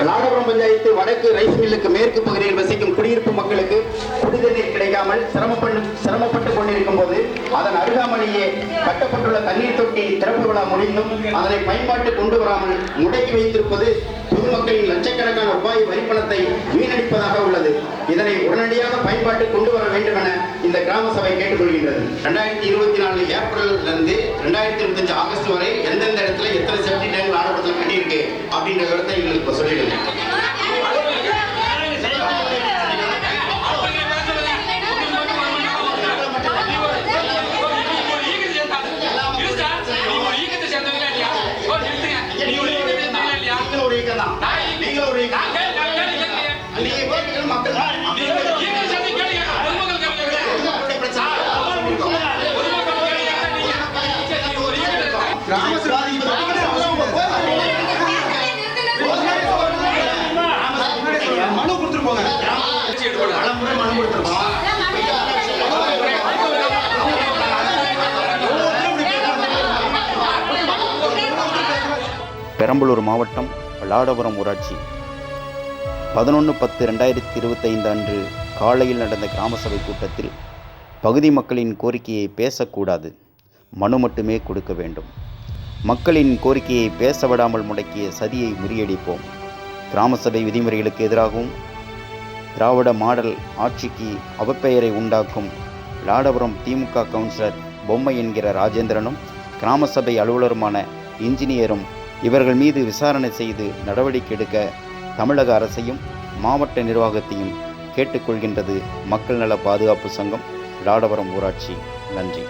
லாடபுரம் பஞ்சாயத்து வடக்கு ரைஸ் மில்லுக்கு மேற்கு பகுதியில் வசிக்கும் குடியிருப்பு மக்களுக்கு குடிநீர் கிடைக்காமல் சிரமப்பட்டு சிரமப்பட்டு கொண்டிருக்கும் போது அதன் அருகாமலேயே கட்டப்பட்டுள்ள தண்ணீர் தொட்டி திறப்பு விழா முடிந்தும் அதனை பயன்பாட்டு கொண்டு வராமல் முடக்கி வைத்திருப்பது பொதுமக்களின் லட்சக்கணக்கான ரூபாய் வரிப்பணத்தை வீணடிப்பதாக உள்ளது. இதனை உடனடியாக பயன்பாட்டு கொண்டு வர வேண்டும் என இந்த கிராம சபை கேட்டுக்கொள்கின்றது. ரெண்டாயிரத்தி இருபத்தி நாலு ஏப்ரல் இருந்து ரெண்டாயிரத்தி இருபத்தஞ்சு ஆகஸ்ட் வரை எந்தெந்த இடத்துல எத்தனை செப்டி டேங்க் லாடபுரத்தில் கட்டியிருக்கு அப்படின்ற விவரத்தை எங்களுக்கு மனு கொடுத்துருப்போம் பெரம்பலூர் மாவட்டம் லாடபுரம் ஊராட்சி. பதினொன்று பத்து ரெண்டாயிரத்தி இருபத்தைந்து அன்று காலையில் நடந்த கிராம சபை கூட்டத்தில் பகுதி மக்களின் கோரிக்கையை பேசக்கூடாது. மனு மட்டுமே கொடுக்க வேண்டும். மக்களின் கோரிக்கையை பேச விடாமல் முடக்கிய சதியை முறியடிப்போம். கிராம சபை விதிமுறைகளுக்கு எதிராகவும் திராவிட மாடல் ஆட்சிக்கு அவப்பெயரை உண்டாக்கும் லாடபுரம் திமுக கவுன்சிலர் பொம்மை என்கிற ராஜேந்திரனும் கிராம சபை அலுவலருமான இன்ஜினியரும் இவர்கள் மீது விசாரணை செய்து நடவடிக்கை எடுக்க தமிழக அரசையும் மாவட்ட நிர்வாகத்தையும் கேட்டுக்கொள்கின்றது மக்கள் நல பாதுகாப்பு சங்கம் லாடபுரம் ஊராட்சி. நன்றி.